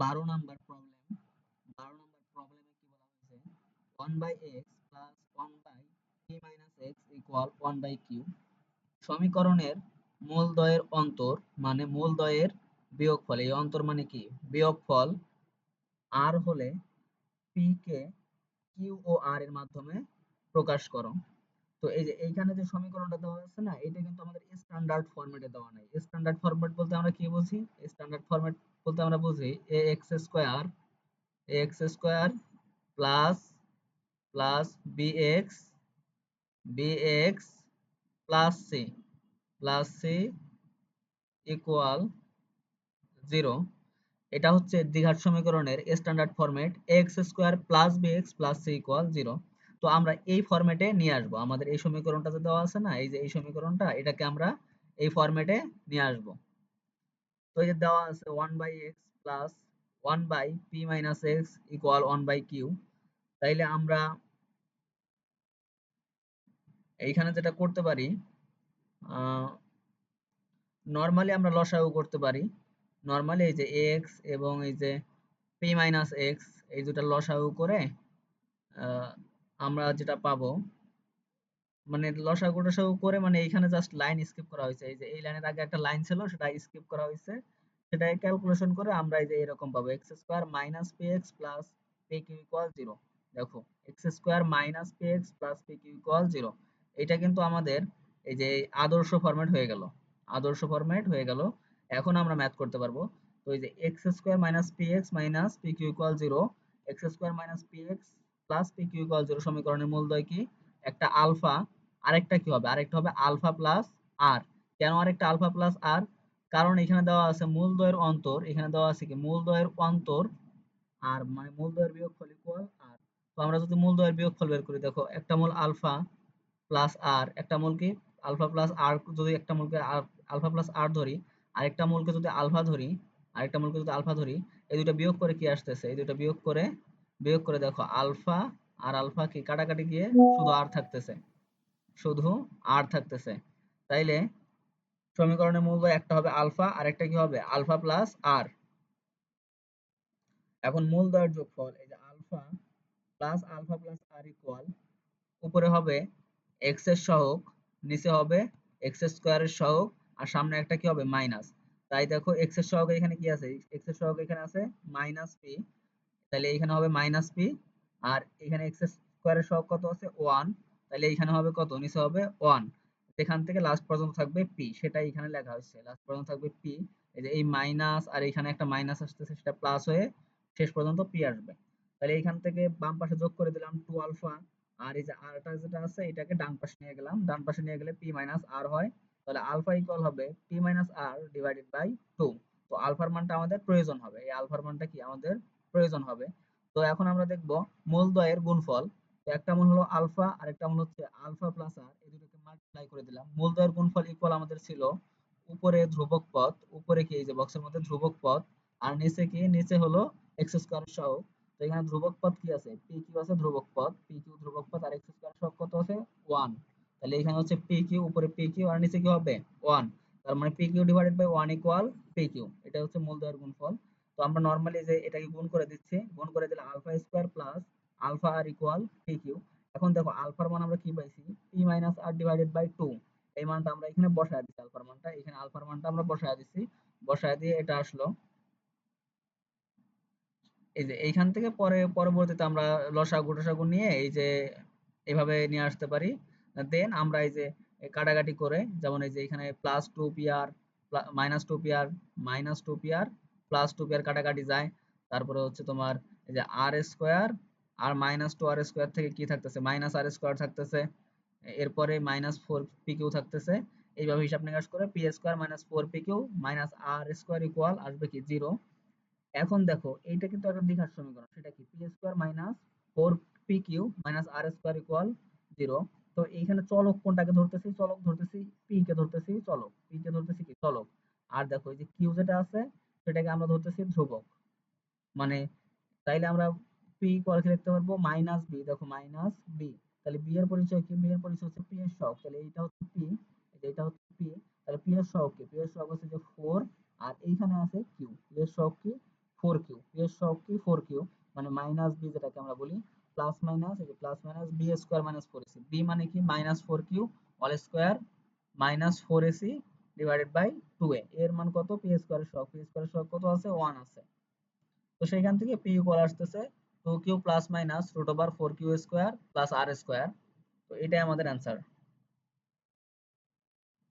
বারো number problem বারো number প্রবলেমে কি বলা হয়েছে? One by X plus one by P minus X equal অন্তর মানে মূলদ্বয়ের বিয়োগফল, এই অন্তর মানে কি? বিয়োগফল আর হলে পি কে কিউ ও আর এর মাধ্যমে প্রকাশ করো। তো এই যে এইখানে যে সমীকরণটা দেওয়া আছে না, এটা কিন্তু আমাদের স্ট্যান্ডার্ড ফরম্যাটে দেওয়া নাই। স্ট্যান্ডার্ড ফরম্যাট বলতে আমরা কি বুঝি? স্ট্যান্ডার্ড ফরম্যাট বলতে আমরা বুঝি A X square A X square plus plus B X B X plus C plus C equal zero এটা হচ্ছে দ্বিঘাত সমীকরণের standard format X square plus B X plus C equal zero তো আমরা এই ফরম্যাটে নিয়ে আসব। আমাদের এই সমীকরণটা যে দেওয়া আছে না, এই যে এই সমীকরণটা, এটাকে আমরা এই ফরম্যাটে নিয়ে আসব। তো এই দেওয়া আছে one by X plus one by P minus equal by তাইলে আমরা এইখানে যেটা করতে পারি নর্মালি আমরা লসাগু করতে পারি। নর্মালি এই যে এক্স এবং এই যে পি মাইনাস এক্স এই দুটা লসাগু করে আমরা যেটা পাবো মানে লসাগু টসাগু করে মানে এইখানে জাস্ট লাইন স্কিপ করা হয়েছে। এই যে, এই লাইনের আগে একটা লাইন ছিল, সেটা স্কিপ করা হয়েছে। সেটা ক্যালকুলেশন করে আমরা এই যে, এরকম পাবো। X square minus X plus P Q equal zero দেখো X square minus X plus P Q equal zero এটা কিন্তু আমাদের এই যে, আদর্শ ফরম্যাট হয়ে গেল। আদর্শ ফরম্যাট হয়ে গেল। এখন আমরা ম্যাথ করতে পারব। তো এই যে X square minus X minus P Q equal zero X square minus X plus P Q equal zero সমীকরণের মূলদয় কি? একটা আলফা আরেকটা কি হবে? আরেকটা হবে আলফা প্লাস আর। কেন আরেকটা আলফা প্লাস আর? কারণ এখানে দেওয়া আছে মূলদ্বয়ের অন্তর। এখানে দেওয়া আছে কি? মূলদ্বয়ের অন্তর আর মানে মূলদ্বয়ের বিয়োগফল ইকুয়াল আর। তো আমরা যদি মূলদ্বয়ের বিয়োগফল বের করি, দেখো, একটা মূল আলফা প্লাস আর, একটা মূল কি? আলফা প্লাস আর যদি একটা মূলকে আলফা প্লাস আর ধরি, আরেকটা মূলকে যদি আলফা ধরি, আরেকটা মূলকে যদি আলফা ধরি, এই দুটো বিয়োগ করে কি আসতেছে? এই দুটো বিয়োগ করে বিয়োগ করে দেখো, আলফা আর আলফা কি? কাটাকাটি গিয়ে শুধু আর থাকতেছে। শুধু আর থাকতেছে। তাইলে সমীকরণের মূল একটা হবে আলফা আর একটা কি হবে? আলফা প্লাস আর এখন মূল দ্বয়ের যোগফল, এই যে alpha plus alpha plus R equal উপরে হবে এক্সের সহগ, নিচে হবে এক্স স্কোয়ারের সহগ, আর সামনে একটা কি হবে? মাইনাস তাই দেখো এক্সের সহগ এখানে কি আছে? এক্সের সহগ এখানে আছে মাইনাস পি তাহলে এখানে হবে মাইনাস পি আর এখানে এক্স স্কোয়ারের সহগ কত আছে? ওয়ান তাহলে এখানে হবে কত? নিচে হবে ওয়ান এখান থেকে লাস্ট পর্যন্ত থাকবে পি সেটা এখানে লেখা হচ্ছে লাস্ট পর্যন্ত থাকবে পি এই যে এই মাইনাস আর এখানে একটা মাইনাস আসতেছে, সেটা প্লাস হয়ে শেষ পর্যন্ত পি আসবে। তাহলে এখান থেকে বাম পাশে যোগ করে দিলাম টু আলফা আর এই যে আরটা যেটা আছে, এটাকে ডান পাশে নিয়ে গেলাম। ডান পাশে নিয়ে গেলে পি মাইনাস আর হয়। তাহলে আলফা ইকুয়াল হবে P minus R divided by two তো আলফার মানটা আমাদের প্রয়োজন হবে। এই আলফার মানটা কি? আমাদের প্রয়োজন হবে। তো এখন আমরা দেখব মূলদ্বয়ের গুণফল। তো একটা মূল হলো আলফা, আর একটা মূল হচ্ছে আলফা প্লাস আর, এই দুটোকে মাল্টিপ্লাই করে দিলাম। মূলদ্বয়ের গুণফল ইকুয়াল আমাদের ছিল উপরে ধ্রুবক পদ উপরে কি এই যে বক্সের মধ্যে ধ্রুবক পদ আর নিচে কি? নিচে হলো এক্স স্কয়ার সহ তো এখানে ধ্রুবক পদ কি আছে? পি কিউ আছে ধ্রুবক পদ পি কিউ ধ্রুবক পদ আর এক্স স্কয়ার সহ কত আছে? 1 তাহলে এখানে হচ্ছে পি কিউ উপরে পি কিউ আর নিচে কি হবে? 1 তার মানে পি কিউ ডিভাইডেড বাই 1 ইকুয়াল পি কিউ এটা হচ্ছে মূল মূলদ্বয়ের গুণফল। তো আমরা নরমালি যে এটাকে গুণ করে দিচ্ছি, গুণ করে দিলে alpha square plus alpha R equal P Q এখন দেখো, আলফার মান আমরা কি পাইছি? P minus R divided by 2 এই মানটা আমরা এখানে বসায় দিচ্ছি আলফার মানটা। এখানে আলফার মানটা আমরা বসায় দিচ্ছি বসায় দিয়ে এটা আসলো। এই যে এইখান থেকে পরে, পরবর্তীতে আমরা লসাগু টসাগু নিয়ে এই যে এভাবে নিয়ে আসতে পারি। দেন আমরা এই যে কাটাকাটি করে, যেমন এই যে এখানে plus two PR minus two PR minus two PR plus two PR কাটাকাটি যায়। তারপরে হচ্ছে তোমার এই যে R square R minus two R square থেকে কি থাকতেছে? মাইনাস আর স্কোয়ার থাকতেছে, এরপরে মাইনাস ফোর পি কিউ থাকতেছে। এইভাবে হিসাব নিকাশ করে P square minus four P Q minus R square equal আসবে কি? জিরো এখন দেখো, এইটা কিন্তু একটা দ্বিঘাত সমীকরণ। সেটা কি? P square minus four P Q minus R square equal zero তো এইখানে চলক কোনটাকে ধরতেছি? চলক ধরতেছি পি কে ধরতেছি চলক। পি কে ধরতেছি কি? চলক। আর দেখো, এই যে কিউ যেটা আছে, সেটাকে আমরা ধরতেছি ধ্রুবক। মানে তাইলে আমরা পি ইকুয়াল লিখতে পারব? মাইনাস বি দেখো মাইনাস বি তাহলে বি এর পরিচয় কি? বি এর পরিচয় হচ্ছে পি এর সহগ। তাহলে এইটা হচ্ছে পি এটা হচ্ছে পি তাহলে পি এর সহগ কি? পি এর সহগ হচ্ছে যে 4 আর এইখানে আছে কিউ পি এর সহগ কি? ফোর কিউ পি এর সহগ কি? ফোর কিউ মানে মাইনাস বি যেটাকে আমরা বলি প্লাস মাইনাস এই যে plus minus B square minus four AC B মানে কি? Minus four Q all square minus four AC divided by two A এর মান কত? পি স্কোয়ারের সহগ। পি স্কোয়ারের সহগ কত আছে? ওয়ান আছে। তো সেইখান থেকে পি ইকুয়াল আসতেছে two Q plus minus root over four Q square plus R square তো এটাই আমাদের অ্যান্সার